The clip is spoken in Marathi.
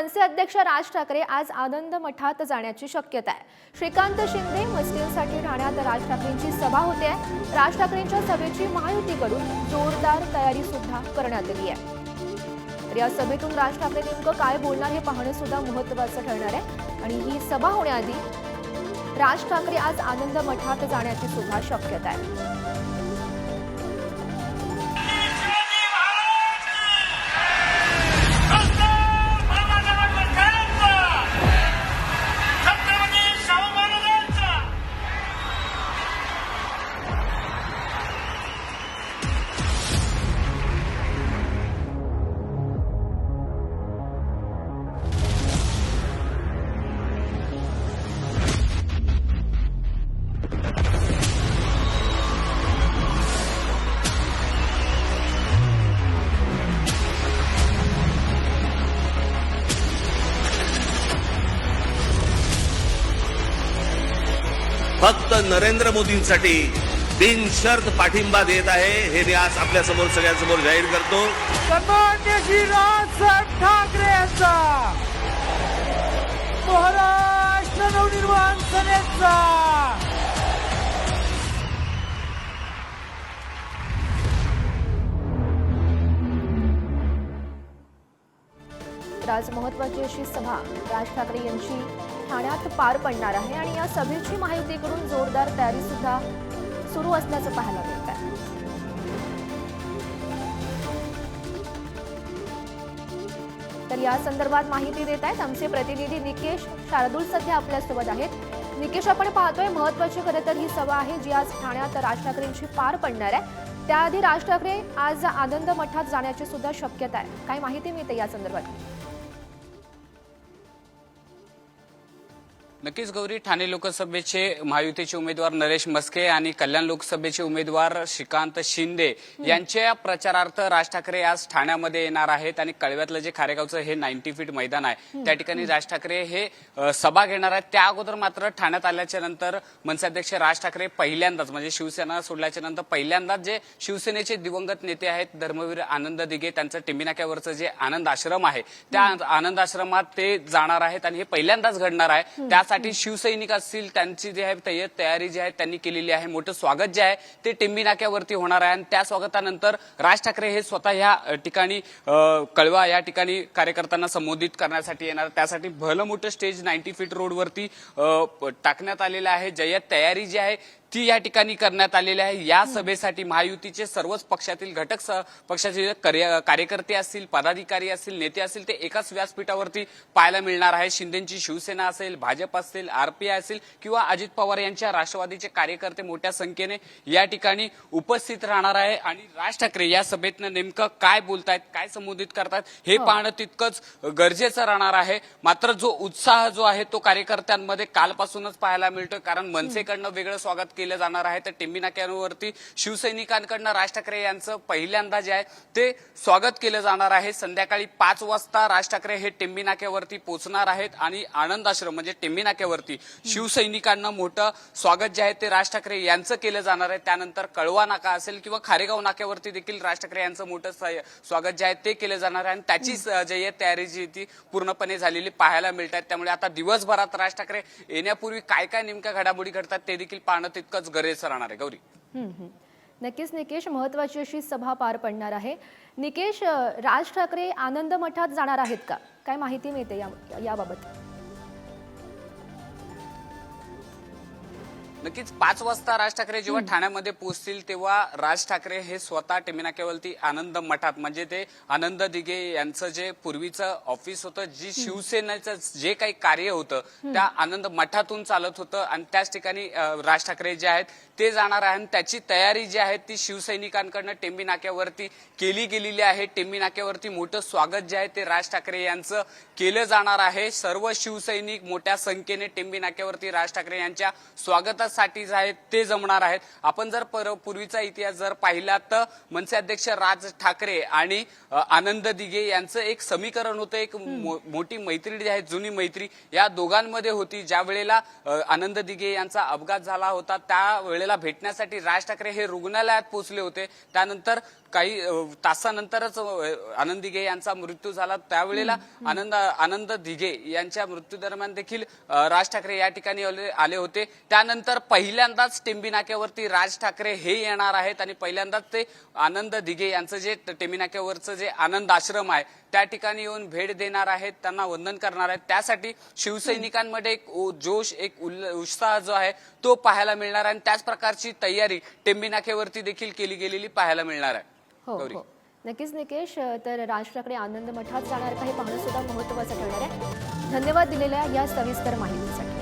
मनसे अध्यक्ष राज ठाकरे आज आनंद मठात जाण्याची शक्यता आहे. श्रीकांत शिंदे मस्जिदसाठी ठाण्यात राज ठाकरेंची सभा होते आहे. राज ठाकरेंच्या सभेची महायुतीकडून जोरदार तयारी सुद्धा करण्यात आली आहे. तर या सभेतून राज ठाकरे नेमकं काय बोलणार हे पाहणं सुद्धा महत्त्वाचं ठरणार आहे. आणि ही सभा होण्याआधी राज ठाकरे आज आनंद मठात जाण्याची सुद्धा शक्यता आहे. फक्त नरेंद्र मोदींसाठी बिनशर्त पाठिंबा देत आहे. हे मी आज आपल्यासमोर सगळ्यांसमोर जाहीर करतो. ठाकरे यांचा. महाराष्ट्र नवनिर्माण सेनेचा. आज महत्वाची अशी सभा राज ठाकरे यांची ठाण्यात पार पडणार आहे आणि या सभेची माहितीकडून जोरदार तयारी सुद्धा सुरू असल्याचं पाहायला मिळत आहे तर या संदर्भात माहिती देत आहेत आमचे प्रतिनिधी निकेश शार्दूल सध्या आपल्यासोबत आहेत. निकेश आपण पाहतोय महत्वाची खरं तर ही सभा आहे जी आज ठाण्यात राज ठाकरेंची पार पडणार आहे. त्याआधी राज ठाकरे आज आनंद मठात जाण्याची सुद्धा शक्यता आहे. काय माहिती मिळते या संदर्भात. नक्कीच गौरी ठाणे लोकसभेचे महायुतीचे उमेदवार नरेश मस्के आणि कल्याण लोकसभेचे उमेदवार श्रीकांत शिंदे यांच्या प्रचारार्थ राज ठाकरे आज ठाण्यामध्ये येणार आहेत आणि कळव्यातलं जे खारेगावचं हे नाईन्टी फीट मैदान आहे त्या ठिकाणी राज ठाकरे हे सभा घेणार आहेत. त्या अगोदर मात्र ठाण्यात आल्याच्यानंतर मनसे अध्यक्ष राज ठाकरे पहिल्यांदाच म्हणजे शिवसेना सोडल्याच्या नंतर पहिल्यांदाच जे शिवसेनेचे दिवंगत नेते आहेत धर्मवीर आनंद दिघे त्यांचं टिंबी नाक्यावरचं जे आनंद आश्रम आहे त्या आनंद आश्रमात ते जाणार आहेत आणि हे पहिल्यांदाच घडणार आहे. त्यासाठी शिवसैनिक असतील त्यांची जी आहे तय- तयारी जी आहे त्यांनी केलेली आहे. मोठं स्वागत जे आहे ते टिंबी नाक्यावरती होणार आहे. आणि त्या स्वागतानंतर राज ठाकरे हे स्वतः ह्या अ, ठिकाणी कळवा या ठिकाणी कार्यकर्त्यांना संबोधित करण्यासाठी येणार त्यासाठी भलं मोठं स्टेज नाईन्टी फीट रोडवरती टाकण्यात आलेलं आहे. जय्यत तयारी जी आहे ती या ठिकाणी करण्यात आलेली आहे. या सभेसाठी महायुतीचे सर्वच पक्षातील घटक स- पक्षाचे कार्यकर्ते असतील पदाधिकारी असतील नेते असतील ते एकाच व्यासपीठावरती पाहायला मिळणार आहे. शिंदेची शिवसेना असेल भाजप असेल आरपीआय असेल किंवा अजित पवार यांच्या राष्ट्रवादीचे कार्यकर्ते मोठ्या संख्येने या ठिकाणी उपस्थित राहणार आहे. आणि राज ठाकरे या सभेतनं नेमकं काय बोलतायत काय संबोधित करतायत हे. पाहणं तितकंच गरजेचं राहणार आहे. मात्र जो उत्साह जो आहे तो कार्यकर्त्यांमध्ये कालपासूनच पाहायला मिळतोय. कारण मनसेकडनं वेगळं स्वागत केलं जाणार आहे. तर टिंबी नाक्यांवरती शिवसैनिकांकडनं राज ठाकरे यांचं पहिल्यांदा जे आहे ते स्वागत केलं जाणार आहे. संध्याकाळी पाच वाजता राज ठाकरे हे टिंबी नाक्यावरती पोहोचणार आहेत आणि आनंद आश्रम म्हणजे टिंबी नाक्यावरती शिवसैनिकांना मोठं स्वागत जे आहे ते राज ठाकरे यांचं केलं जाणार आहे. त्यानंतर कळवा नाका असेल किंवा खारेगाव नाक्यावरती देखील राज ठाकरे यांचं मोठं स- स्वागत जे आहे ते केलं जाणार आहे. आणि त्याची जी आहे तयारी जी ती पूर्णपणे झालेली पाहायला मिळतात त्यामुळे आता दिवसभरात राज ठाकरे येण्यापूर्वी काय काय नेमक्या घडामोडी घडतात ते देखील पाहणं तितकंच गरजेचं राहणार आहे. गौरी. नक्कीच निकेश महत्वाची अशी सभा पार पडणार आहे. निकेश राज ठाकरे आनंद मठात जाणार आहेत का? काय माहिती मिळते या- नक्कीच पाच वाजता राज ठाकरे जेव्हा ठाण्यामध्ये पोहोचतील तेव्हा राज ठाकरे हे स्वतः टिमिनाक्यावरती आनंद मठात म्हणजे ते आनंद दिघे यांचं जे पूर्वीचं ऑफिस होतं जी शिवसेनेचं जे काही कार्य होतं त्या आनंद मठातून चालत होतं आणि त्याच ठिकाणी राज ठाकरे जे आहेत ते जाणार आहे आणि त्याची तयारी जी आहे ती शिवसैनिकांकडनं टेंबी नाक्यावरती केली गेलेली आहे. टेंबी नाक्यावरती मोठं स्वागत जे आहे ते राज ठाकरे यांचं केलं जाणार आहे. सर्व शिवसैनिक मोठ्या संख्येने टेंबी नाक्यावरती राज ठाकरे यांच्या स्वागतासाठी जे आहेत ते जमणार आहेत. आपण जर पर- पूर्वीचा इतिहास जर पाहिला तर मनसे अध्यक्ष राज ठाकरे आणि आनंद दिघे यांचं एक समीकरण होतं. एक मो- मोठी मैत्री जी आहे जुनी मैत्री. या दोघांमध्ये होती. ज्या वेळेला आनंद दिघे यांचा अपघात झाला होता त्या वेळेला भेटण्यासाठी राज ठाकरे हे रुग्णालयात पोहोचले होते. त्यानंतर काही तासानंतरच आनंद दिघे यांचा मृत्यू झाला. त्यावेळेला आनंद आनंद दिघे यांच्या मृत्यू दरम्यान देखील राज ठाकरे या ठिकाणी आले होते. त्यानंतर पहिल्यांदाच टेंबी नाक्यावरती राज ठाकरे हे येणार आहेत आणि पहिल्यांदाच ते आनंद दिघे यांचं जे टेंबी नाक्यावरचं जे आनंद आश्रम आहे त्या ठिकाणी येऊन भेट देणार आहेत त्यांना वंदन करणार आहेत. त्यासाठी शिवसैनिकांमध्ये एक जोश एक उल्ल- उत्साह जो आहे तो पाहायला मिळणार आहे. आणि त्याच प्रकारची तयारी टेंबी नाक्यावरती देखील केली गेलेली पाहायला मिळणार आहे. हो गौरी. हो. नक्कीच निकेश तर राज ठाकरे आनंद मठात जाणार का हे पाहणं सुद्धा महत्वाचं ठरणार आहे. धन्यवाद दिलेल्या या सविस्तर माहितीसाठी.